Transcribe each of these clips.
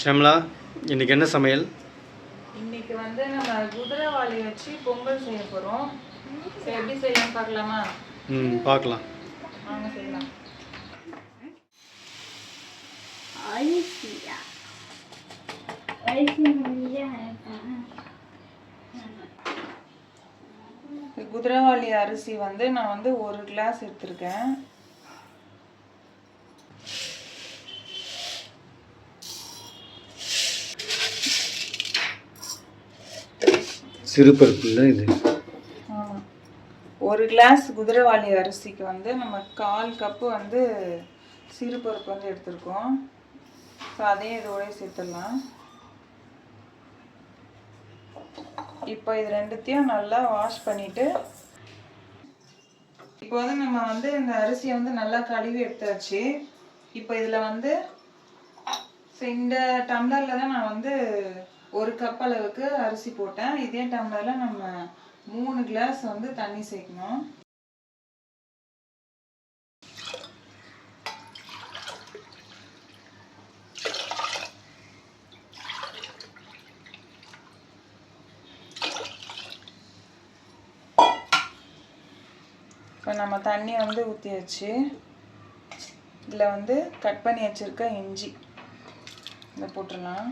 ஷம்லா இன்னைக்கு என்ன சமையல்? இன்னைக்கு வந்து நம்ம குதிரைவாளி வச்சு பொங்கல் செய்ய போறோம். சரி எப்படி செய்யலாம் பார்க்கலாமா? ம் பார்க்கலாம். வாங்க செய்யலாம். அரிசியா குதிரைவாளி அரிசி வந்து நான் வந்து ஒரு கிளாஸ் எடுத்திருக்கேன். சிறுபருப்பு இது. ஒரு கிளாஸ் குதிரைவாளி அரிசிக்கு வந்து நம்ம கால் கப்பு வந்து சிறுபருப்பு வந்து எடுத்திருக்கோம். ஸோ அதையும் இதோட சேர்த்துடலாம். இப்போ இது ரெண்டுத்தையும் நல்லா வாஷ் பண்ணிட்டு இப்போ வந்து நம்ம வந்து இந்த அரிசியை வந்து நல்லா கழுவி எடுத்தாச்சு. இப்போ இதில் வந்து ஸோ இந்த டம்ளரில் தான் நான் வந்து ஒரு கப் அளவுக்கு அரிசி போட்டேன். இதே டம்ளரில் நம்ம மூணு கிளாஸ் வந்து தண்ணி சேர்க்கணும். இப்போ நம்ம தண்ணி வந்து ஊற்றியாச்சு இதில் வந்து கட் பண்ணி வச்சுருக்க இஞ்சி. இதை போட்டுடலாம்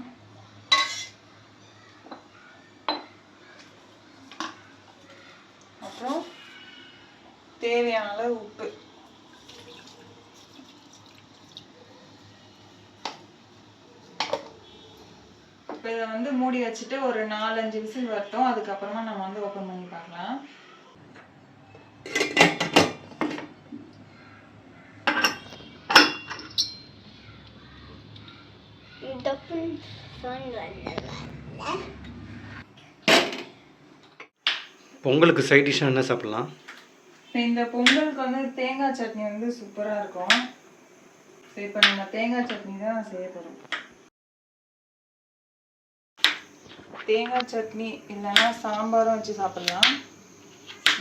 அப்புறம் தேவையான அளவு உப்பு. இப்போ இதை வந்து மூடி வச்சுட்டு ஒரு நாலஞ்சு விசில் வரட்டும். அதுக்கப்புறமா நம்ம வந்து ஓப்பன் பண்ணி பார்க்கலாம். பொங்கலுக்கு சைட் டிஷ்ஷாக என்ன சாப்பிட்லாம்? இந்த பொங்கலுக்கு வந்து தேங்காய் சட்னி வந்து சூப்பராக இருக்கும். சரி இப்போ நம்ம தேங்காய் சட்னி தான் செய்ய போகிறோம் தேங்காய் சட்னி இல்லைன்னா சாம்பாரும் வச்சு சாப்பிடலாம்.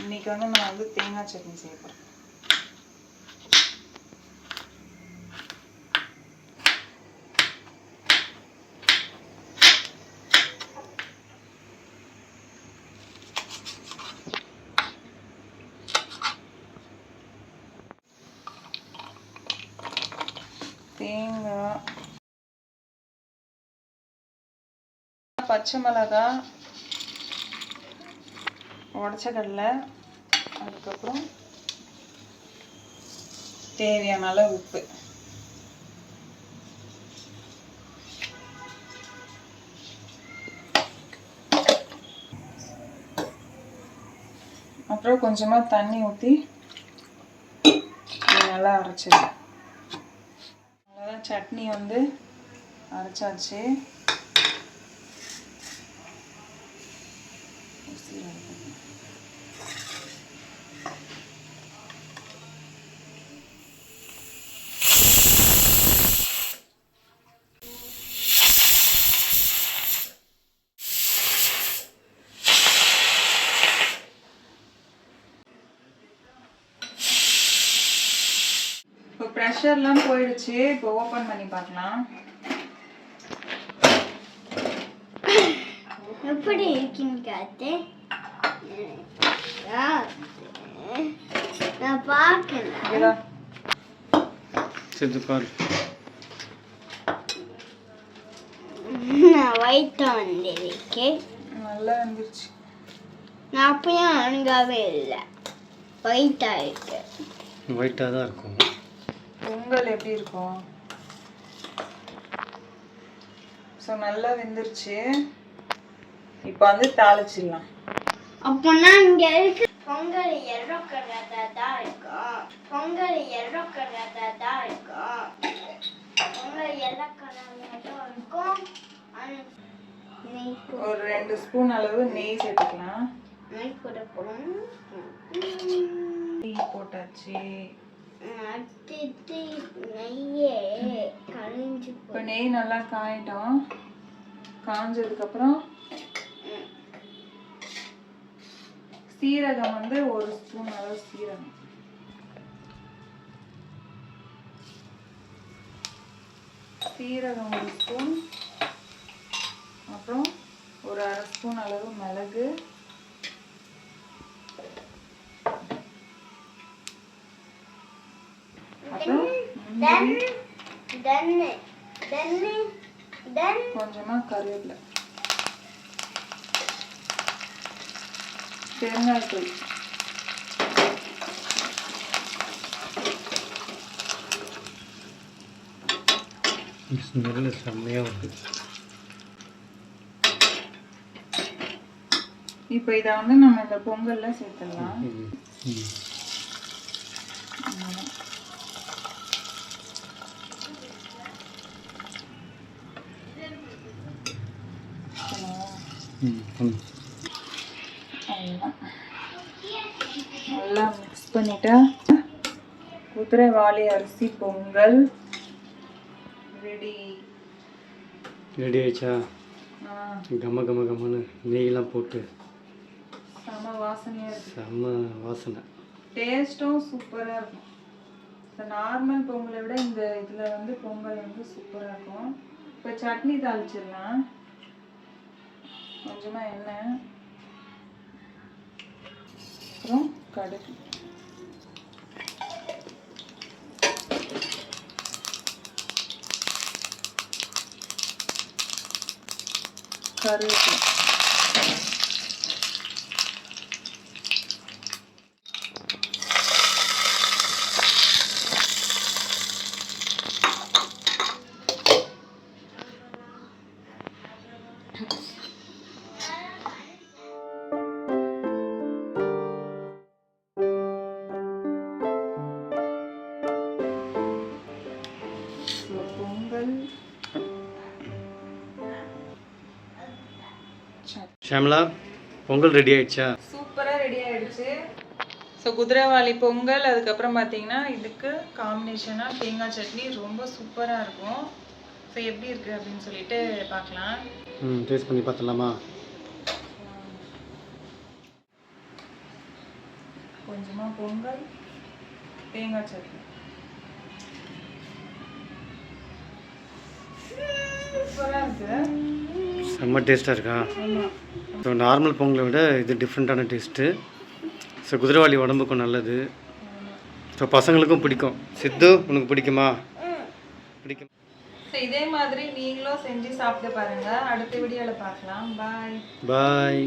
இன்றைக்கி வந்து நான் வந்து தேங்காய் சட்னி செய்ய போகிறேன் தேங்காய் பச்சை மிளகாய் உடச்ச கடலை அதுக்கப்புறம் தேவையான அளவு உப்பு. அப்புறம் கொஞ்சமாக தண்ணி ஊற்றி நல்லா அரைச்சிடலாம். அவ்வளோதான் சட்னி வந்து அரைச்சாச்சு. இப்போ ப்ரெஷர்லாம் போயிடுச்சு இப்போ ஓப்பன் பண்ணி பார்க்கலாம். எப்படி இருக்குன்னு காத்து நான் பார்க்கல. இதா செஞ்சு பாரு. நான் வயிற்று வந்திருக்கேன். நல்லா வந்துருச்சு நான் அப்பயும் அணுகாவே இல்லை. வயிற்றா இருக்கு. ஒயிட்டாக தான் இருக்கும். பொங்கல் எப்படி இருக்கும்? ஸோ நல்லா வெந்துருச்சு. இப்போ வந்து தாளிச்சிடலாம். அப்போனா இங்க இருக்கு. பொங்கல் எல்லோ கலர்ல தான் இருக்கும். பொங்கல் எல்லோ கலர்ல தான் இருக்கும். பொங்கல் எல்லோ கலர்ல இருக்கும் ஒரு ரெண்டு ஸ்பூன் அளவு நெய் சேர்த்துக்கலாம். நெய் போட போறோம் நெய் போட்டாச்சு. இப்போ நெய் நல்லா காயட்டும். காஞ்சதுக்கப்புறம் சீரகம் வந்து ஒரு ஸ்பூன் அளவு சீரகம். சீரகம் ஒரு ஸ்பூன். அப்புறம் ஒரு அரை ஸ்பூன் அளவு மிளகு. அப்புறம் கொஞ்சமா கருவேப்பிலை. பெருங்காயத்தூள் ஸ்மெல்லு செம்மையாக வருது. இப்போ இதை வந்து நம்ம இந்த பொங்கல்ல சேர்த்துடலாம். ம், ம். நல்லா மிக்ஸ் பண்ணிட்டா. குதிரைவாளி அரிசி பொங்கல். ரெடி. ரெடி ஆயிடுச்சா? கம கம கமன்னு நெய்யெல்லாம் போட்டு. செம வாசனையா இருக்கு. செம்ம வாசனை. டேஸ்ட்டும் சூப்பரா இருக்கும். இந்த நார்மல் பொங்கலை விட இந்த இதுல வந்து பொங்கல் வந்து சூப்பரா இருக்கும். இப்போ சட்னி தாளிச்சிடலாம். கொஞ்சமா எண்ணெய். அப்புறம் கடுகு கருவேப்பிலை ஷாம்லா பொங்கல் ரெடி ஆயிடுச்சா? சூப்பராக ரெடி ஆயிடுச்சு. ஸோ குதிரைவாளி பொங்கல் அதுக்கப்புறம் பார்த்தீங்கன்னா இதுக்கு காம்பினேஷனாக தேங்காய் சட்னி ரொம்ப சூப்பராக இருக்கும். ஸோ எப்படி இருக்குது அப்படின்னு சொல்லிட்டு பார்க்கலாம் ம் டேஸ்ட் பண்ணி பார்த்துடலாமா? கொஞ்சமாக பொங்கல் தேங்காய் சட்னி. சூப்பராக இருக்குது செம்ம டேஸ்ட்டாக இருக்கா? ஸோ நார்மல் பொங்கலை விட இது டிஃப்ரெண்ட்டான டேஸ்ட்டு ஸோ குதிரைவாளி உடம்புக்கும் நல்லது. ஸோ பசங்களுக்கும் பிடிக்கும். சித்து உனக்கு பிடிக்குமா? பிடிக்கும். இதே மாதிரி நீங்களும் செஞ்சு சாப்பிட்டு பாருங்க. அடுத்த வீடியோவில் பார்க்கலாம். பாய் பாய்